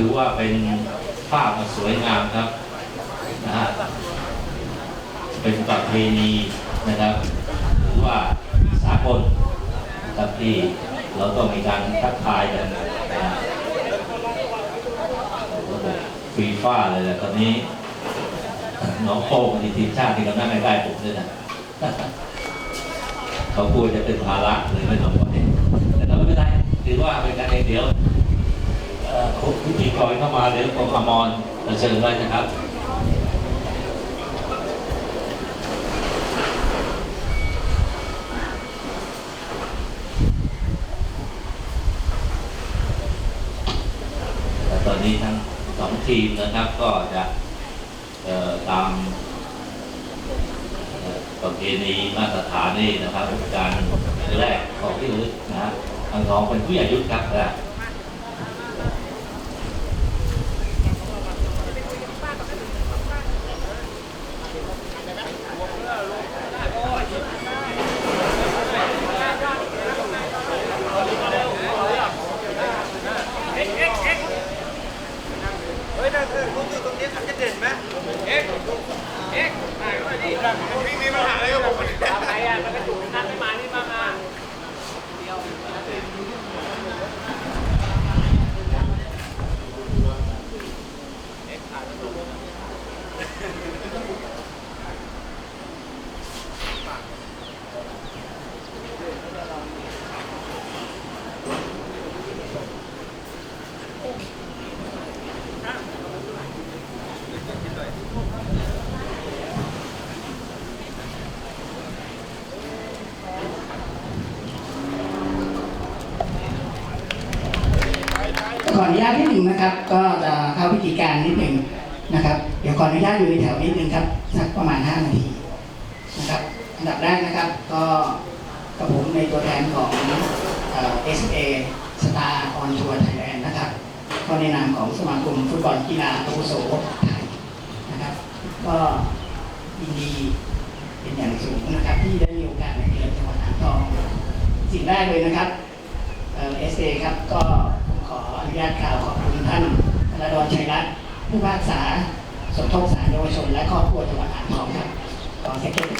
ือว่าเป็นภาพอันสวยงามครับนะฮะเป็นประเพณีนะครับหรือว่าสากลครับที่เราต้องมีการทักทายกันนะฮะระบบฟีฟ่าเลยแหละตอนนี้น้องโป้งทีมชาติที่กำลังใกล้ๆผมด้วยนะเขากลัวจะเป็นภาระเลยไม่ต้องบอกเองแต่เราไม่เป็นไรถือว่าเป็นการเองเดียว พิธีกรเข้ามาเดี๋ยวกองอมรเชิญไว้นะครับแต่ตอนนี้ทั้งสองทีมนะครับก็จะตามประเพณีมาตรฐานนี่นะครับ การแรกของที่ระลึกนะฮะทางน้องเป็นผู้ใหญ่ยุทธครับนะ เฮ้ยนั่นคือ ลูกอยู่ตรงนี้จะเด่นไหมเอ็กเอ็กถ่ายไว้ดิพี่มีปัญหาอะไรกับผมเนี่ยใครอะมันก็ถูกนั่นไม่มานี่มามาเดียวขออ นะครับ ก็จะเข้าพิธีการนิดหนึ่งนะครับ เดี๋ยวขออนุญาตอยู่ในแถวนิดหนึ่งครับสักประมาณ 5 นาทีนะครับอันดับแรกนะครับก็กับผมในตัวแทนของเอ่อ SA Star on Tour Thailand นะครับ ก็ในนามของสมาคมฟุตบอลกีฬาอาวุโสไทยนะครับ ก็ยินดีเป็นอย่างสูงนะครับที่ได้มีโอกาสในเดือนจังหวัดอ่างทองสิ่งแรกเลยนะครับเอสเอครับก็ผมขออนุญาตกล่าวขอบ คุณท่านธนดรชัยรัตน์ผู้พิพากษาสมทบสารเยาวชน และครอบครัวจังหวัดอ่างทองครับขอเซ็กเกอร์ด้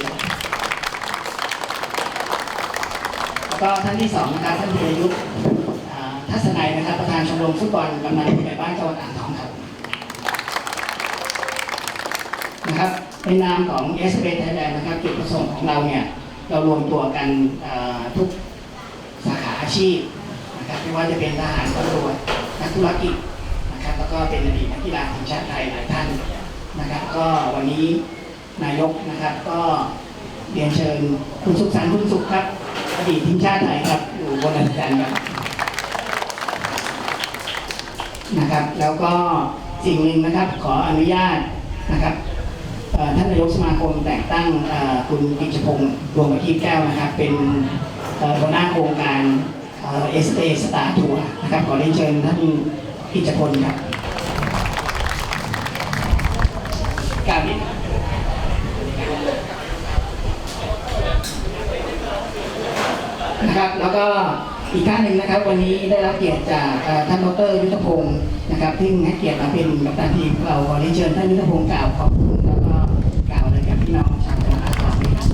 แล้วก็ท่านที่สองนะครับท่านธีรยุทธ์ทัศนัยนะครับ ประธานชมรมฟุตบอลกำนันผู้ใหญ่บ้านจังหวัดอ่างทองครับนะครับในนามของ s อ Thailand นะครับจุดประสงค์ของเราเนี่ยเรารวมตัวกันทุกสาขาอาชีพนะครับไม่ว่าจะเป็นทหารตำรวจนักธุรกิจ นะครับแล้วก็เป็นอดีตนักกีฬาทีมชาติไทยหลายท่านนะครับ ก็วันนี้นายกนะครับก็เรียนเชิญคุณสุขสันต์คุณสุขครับ อดีตทีมชาติไทยครับอยู่บนอัศจรรย์ครับนะครับ แล้วก็สิ่งหนึ่งนะครับขออนุญาตนะครับท่านนายกสมาคมแต่งตั้งคุณกิจพงศ์ดวงประทีปแก้วนะครับ เป็นหัวหน้าโครงการเอสเอสตาร์ทัวร์นะครับขอเรียนเชิญท่าน พิจพลครับกาบนิดนะครับแล้วก็อีกท่านหนึ่งนะครับ วันนี้ได้รับเกียรติจากท่านดรยุทธพงศ์นะครับที่ให้เกียรติมาเป็นกัปตันทีมเราขอเรียนเชิญท่านยุทธพงศ์กล่าวขอบคุณแล้วก็กล่าวอะไรกับพี่น้องชาวจังหวัดอ่างทองครับ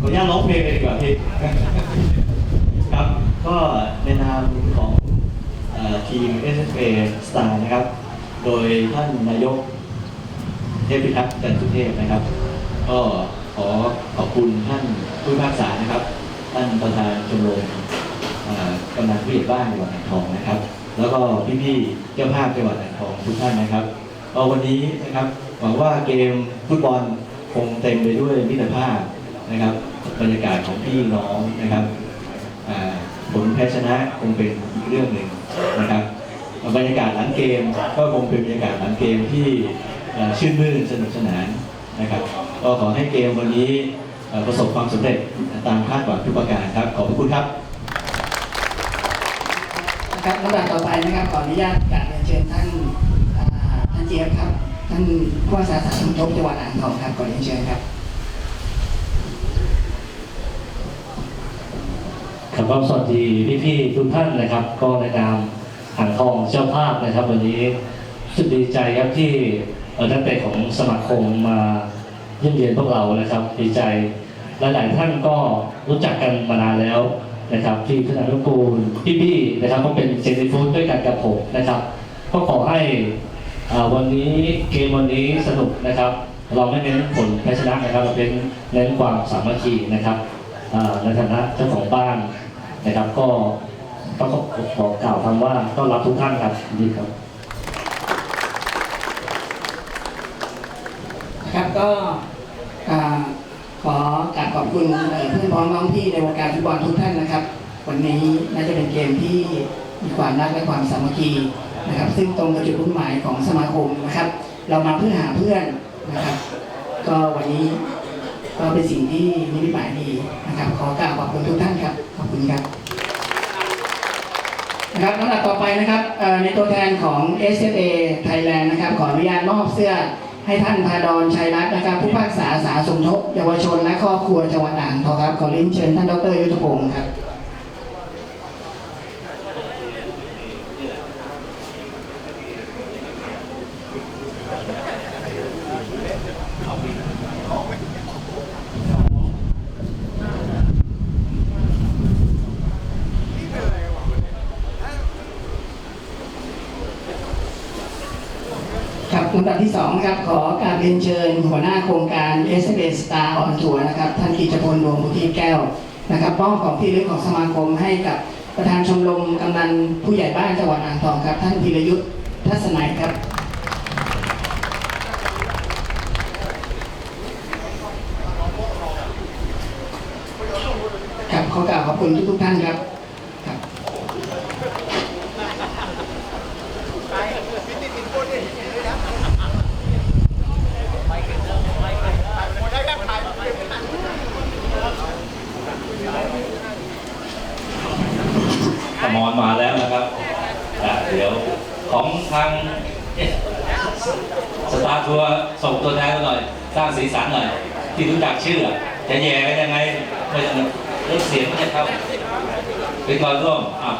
ขออนุญาตร้องเพลงเลยดีกว่าพี่ครับ ก็ในนามของ ทีม s f a Star นะครับ โดยท่านนายกเทพพิทักษ์จันทุเทพนะครับ ก็ขอขอบคุณท่านผู้พิพากษานะครับ ท่านประธานชมรมกำนันผู้ใหญ่บ้านจังหวัดอ่างทองนะครับ แล้วก็พี่ๆเจ้าภาพจังหวัดอ่างทองทุกท่านนะครับก็วันนี้นะครับหวังว่าเกมฟุตบอลคงเต็มไปด้วยมิตรภาพนะครับ บรรยากาศของพี่น้องนะครับผลแพ้ชนะคงเป็นอีกเรื่องหนึ่ง นะครับบรรยากาศหลังเกมก็คงเป็นบรรยากาศหลังเกมที่ชื่นมื่นสนุกสนานนะครับก็ขอให้เกมวันนี้ประสบความสำเร็จตามคาดหวังทุกประการครับ ขอบพระคุณครับนะครับลำดับต่อไปนะครับขออนุญาตกราบเรียนเชิญท่านท่านเจี๊ยบครับท่านผู้ว่าสาธารณสุขจังหวัดอ่างทองครับขอเรียนเชิญครับ ครับก็สวัสดีพี่ๆทุกท่านนะครับ ก็ในนามหางทองเจ้าภาพนะครับ วันนี้สึกดีใจครับที่อ่อนักเตะของสมาคมมาเยี่ยมเยียนพวกเรานะครับ ดีใจและหลายท่านก็รู้จักกันมานานแล้วนะครับที่พนักนุกูลพี่ๆนะครับก็เป็นเซนิฟูดด้วยกันกับผมนะครับ ก็ขอให้วันนี้เกมวันนี้สนุกนะครับ เราไม่เน้นผลแพ้ชนะนะครับเราเป็นเน้นความสามัคคีนะครับในฐานะเจ้าของบ้าน นะครับ ก็ต้องขอกล่าวคำว่าต้อนรับทุกท่านครับดีครับนะครับก็ขอกราบขอบคุณเอ่อเพื่อนพ้องน้องพี่ในวงการฟุตบอลทุกท่านนะครับ วันนี้น่าจะเป็นเกมที่มีความรักและความสามัคคีนะครับ ซึ่งตรงกับจุดมุ่งหมายของสมาคมนะครับ เรามาเพื่อหาเพื่อนนะครับ ก็วันนี้ ก็เป็นสิ่งที่มีนิมิตหมายดีนะครับขอกราบขอบคุณทุกท่านครับขอบคุณครับนะครับลำดับต่อไปนะครับในตัวแทนของ s f a Thailand นะครับขออนุญาตมอบเสื้อให้ท่านพาดอนชัยรัตน์นะครับผู้พักษาสาสมทบเยาวชนและครอบครัวจังหวัดอ่างทองครับขอเรียนเชิญท่านดรยุทธพงศ์ครับ ครับลำดับที่สองนะครับขอการเรียนเชิญ หัวหน้าโครงการ s อ s Star on Tour นะครับท่านกิจพลดวงพุทธิแก้วนะครับมอบของที่ระลึกของสมาคมให้กับประธานชมรมกำนันผู้ใหญ่บ้านจังหวัดอ่างทองครับ ท่านธีรยุทธ์ทัศนัยครับครับขอกล่าวขอบคุณทุกท่านครับ ขมอนมาแล้วนะครับอะเดี๋ยวของทางสตาร์ทัวร์ส่งตัวแทนมาหน่อยสร้างสีสันหน่อย ที่รู้จักชื่อ จะแย่กันยังไงไม่เรื่องเสียงไม่จะเข้าเป็นก่อนร่วมอะ